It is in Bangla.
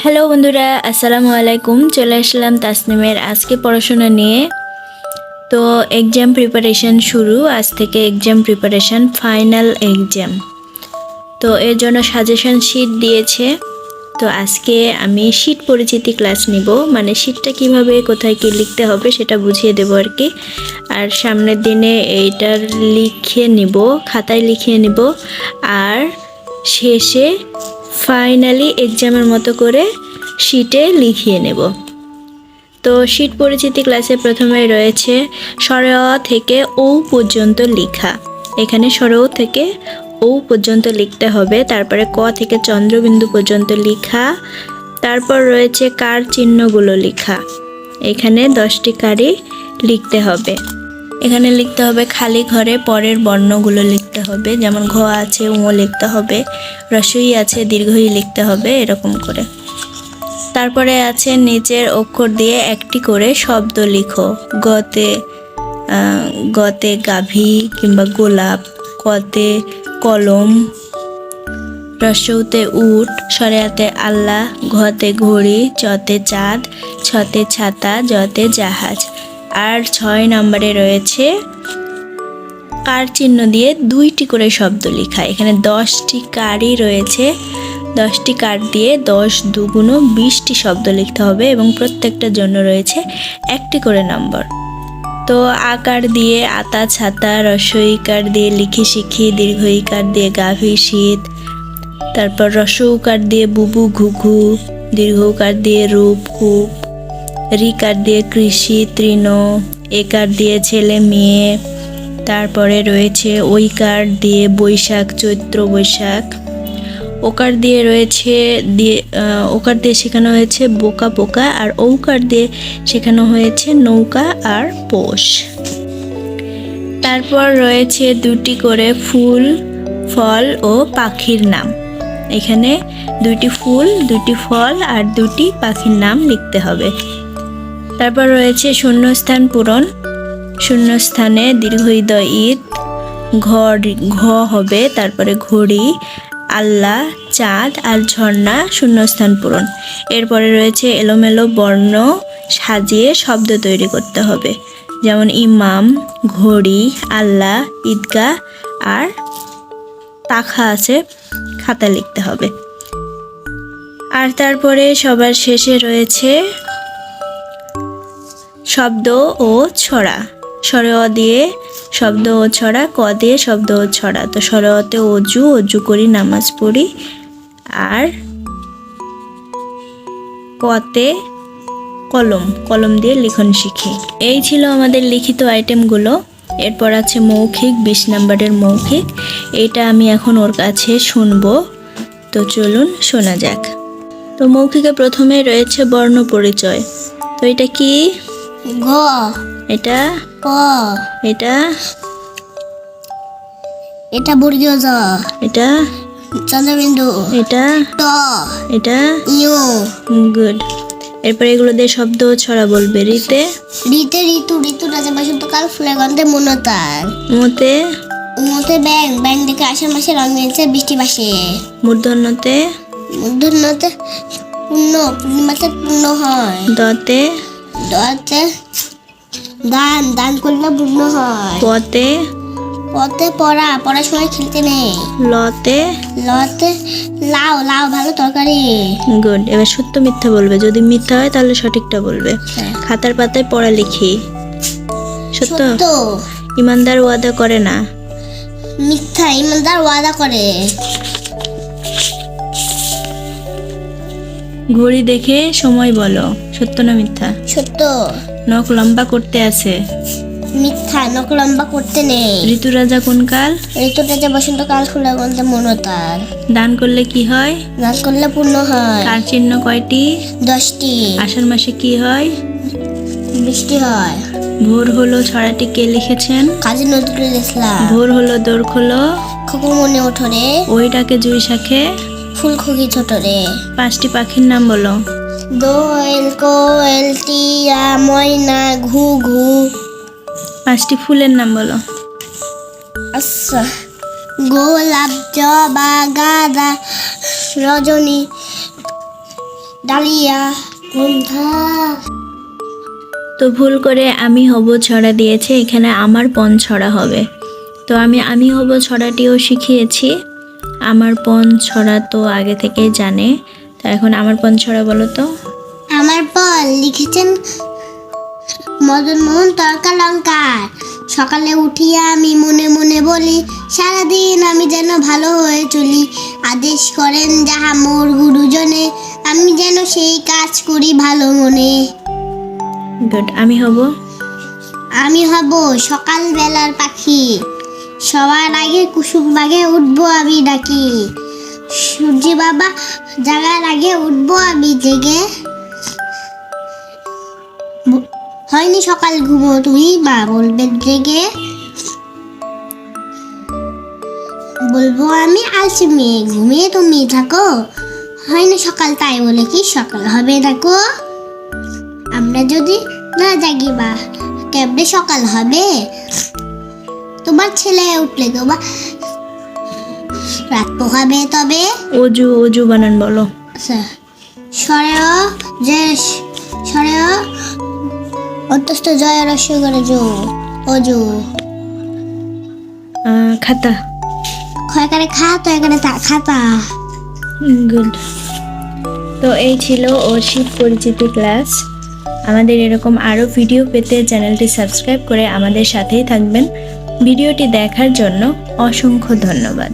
হ্যালো বন্ধুরা, আসসালামু আলাইকুম। চলে আসলাম তাসনিমের আজকে পড়াশোনা নিয়ে। তো এক্সাম প্রিপারেশন শুরু, আজ থেকে এক্সাম প্রিপারেশন ফাইনাল এক্সাম তো এর জন্য সাজেশন শিট দিয়েছে। তো আজকে আমি শিট পরিচিতি ক্লাস নিব। মানে শিটটা কীভাবে, কোথায় কি লিখতে হবে সেটা বুঝিয়ে দেবো আর কি। আর সামনের দিনে এইটার লিখে নিব, খাতায় লিখিয়ে নিব। আর শেষে ফাইনালি এক্সামের মতো করে শিটে লিখিয়ে নেব। তো শীট পরিচিতি ক্লাসে প্রথমে রয়েছে সর থেকে ও পর্যন্ত লেখা। এখানে সর থেকে ও পর্যন্ত লিখতে হবে, তারপরে ক থেকে চন্দ্রবিন্দু পর্যন্ত লেখা, তারপর রয়েছে কার চিহ্নগুলো লেখা। এখানে দশটি কারই লিখতে হবে। এখানে লিখতে হবে খালি ঘরে পরের বর্ণগুলো লিখতে হবে, যেমন ঘ আছে উঁ লিখতে হবে, রসই আছে, দীর্ঘই লিখতে হবে, এরকম করে। তারপরে আছে নিচের অক্ষর দিয়ে একটি করে শব্দ লিখো, গতে গতে গাভী কিংবা গোলাপ, কতে কলম। রসৌতে উট, সরেয়াতে আল্লাহ, ঘতে ঘড়ি চতে চাঁদ, ছতে ছাতা জতে জাহাজ। আর ছয় নম্বরে রয়েছে কার চিহ্ন দিয়ে দুইটি করে শব্দ লেখা। এখানে দশটি কারই রয়েছে। দশটি কার দিয়ে দশ দুগুণ বিশটি শব্দ লিখতে হবে এবং প্রত্যেকটার জন্য রয়েছে একটি করে নম্বর। তো আকার দিয়ে আতা, ছাতা, রসইকার দিয়ে লিখি শিখি, দীর্ঘইকার দিয়ে গাভী শীত, তারপর রসৌকার দিয়ে বুবু ঘুঘু, দীর্ঘকার দিয়ে রূপ কূপ, রিকার দিয়ে কৃষি তৃণ, একার দিয়ে ছেলে মেয়ে, তারপরে রয়েছে ঐকার দিয়ে বৈশাখ, চৈত্র বৈশাখ। ওকার দিয়ে রয়েছে দিয়ে ওকার দিয়ে শেখানো হয়েছে বোকা পোকা আর ঔকার দিয়ে শেখানো হয়েছে নৌকা আর পোষ। তারপর রয়েছে দুটি করে ফুল, ফল ও পাখির নাম। এখানে দুটি ফুল দুটি ফল আর দুটি পাখির নাম লিখতে হবে। তারপর রয়েছে শূন্যস্থান পূরণ। শূন্যস্থানে দীর্ঘইদ ঈদ ঘর ঘ হবে, তারপরে ঘড়ি আল্লাহ, চাঁদ আর ঝর্ণা শূন্যস্থান পূরণ। এরপরে রয়েছে এলোমেলো বর্ণ সাজিয়ে শব্দ তৈরি করতে হবে। যেমন ইমাম, ঘড়ি, আল্লাহ, ঈদগাহ আর পাখা আছে, খাতা লিখতে হবে। আর তারপরে সবার শেষে রয়েছে শব্দ ও ছড়া। সরে অ দিয়ে শব্দ ও ছড়া, ক দিয়ে শব্দ ও ছড়া। তো সরে অতে অজু অজু করি, নামাজ পড়ি। আর কতে কলম কলম দিয়ে লিখন শিখি। এই ছিল আমাদের লিখিত আইটেমগুলো। এরপর আছে মৌখিক, বিশ নাম্বারের মৌখিক। এটা আমি এখন ওর কাছে শুনব। তো চলুন শোনা যাক। তো মৌখিকে প্রথমে রয়েছে বর্ণ পরিচয়। তো এটা কি? ঘ। এটা? ক। এটা? এটা বর্গীয় জ। এটা? চন্দ্রবিন্দু এটা? ট। এটা? ইউ গুড। এরপর এগুলো দিয়ে শব্দ ছড়া বলবে। রিতে? ঋতে। ঋতু ঋতু রাজা বসন্তকাল ফুলের গন্ধে মনতার মতে মতে ব্যাং। ব্যাং দেখে আষাঢ় মাসে রং মিলছে বৃষ্টি বাসে মূর্ধন্যতে? মূর্ধন্যতে পূর্ণ। পূর্ণিমাতে পূর্ণ হয়। দতে? দতে দান দান করলে পূর্ণ হয়। পতে পথে পড়া পড়ার সময় খেলতে নেই। লতে? লতে? লাউ লাউ ভালো তরকারি। গুড এবার সত্য মিথ্যা বলবে। যদি মিথ্যা হয় তাহলে সঠিকটা বলবে। খাতার পাতায় পড়া লিখি। সত্য? সত্য। ইমানদার ওয়াদা করে না। মিথ্যা ইমানদার ওয়াদা করে। ঘড়ি দেখে সময় বলো। সত্য না মিথ্যা? সত্য। নখ লম্বা করতে আছে। মিথ্যা নখ লম্বা করতে নেই। ঋতু রাজা কোন কাল? ঋতুটা যে বসন্তকাল ফুলের গন্ধে মনতার দান করলে কি হয়? নাচ করলে পূর্ণ হয়। কার চিহ্ন কয়টি? দশটি। আষাঢ় মাসে কি হয়? বৃষ্টি হয়। ভোর হলো ছড়াটি কে লিখেছেন? কাজী নজরুল ইসলাম। ভোর হলো দোর খোলো খোকো মনে ওঠরে। ওইটাকে জুই শাখে? ফুল খুকি ছোটরে। পাঁচটি পাখির নাম বলো। দোয়েল কোয়েল টিয়া ময়না ঘু ঘু। পাঁচটি ফুলের নাম বলো। আচ্ছা। গোলাপ জবা গাঁদা রজনী ডালিয়া গন্ধা। তো ভুল করে আমি হব ছড়া দিয়েছে এখানে আমার পণ ছড়া হবে। তো আমি আমি হব ছড়াটিও শিখিয়েছি। আমার পণ ছড়া তো আগে থেকেই জানে। তো এখন আমার পণ ছড়া বলো তো। আমার পর লিখেছেন মদন মোহন তর্কা লঙ্কার সকালে উঠিয়া আমি মনে মনে বলি সারাদিন আমি যেন ভালো হয়ে চলি। আদেশ করেন যাহা মোর গুরুজনে আমি যেন সেই কাজ করি ভালো মনে। গুড আমি হব? আমি হব সকাল বেলার পাখি। সবার আগে কুসুম বাগে উঠবো আমি ডাকি। সূর্য বাবা, জাগার আগে উঠবো আমি জেগে। হয়নি সকাল ঘুমো তুমি মা বলবেন জেগে। বলব আমি আলসি মেয়ে, ঘুমিয়ে তুমি থাকো। হয়নি সকাল তাই বলে কি সকাল হবে, দেখো। আমরা যদি না জাগি বা কেমনে সকাল হবে। তোমার ছেলে উঠলে তোমার রাত পোহাবে তবে। অজু অজু বানান বলো। আচ্ছা। সরেও যে সরেও অত্যস্ত জয় রস্য করে জো অজু। খাতা। ক্ষয়কারে খা তো এখানে তা খাতা। গুড। তো এই ছিল অর্ষিত পরিচিতি ক্লাস। আমাদের এরকম আরও ভিডিও পেতে চ্যানেলটি সাবস্ক্রাইব করে আমাদের সাথেই থাকবেন। ভিডিওটি দেখার জন্য অসংখ্য ধন্যবাদ।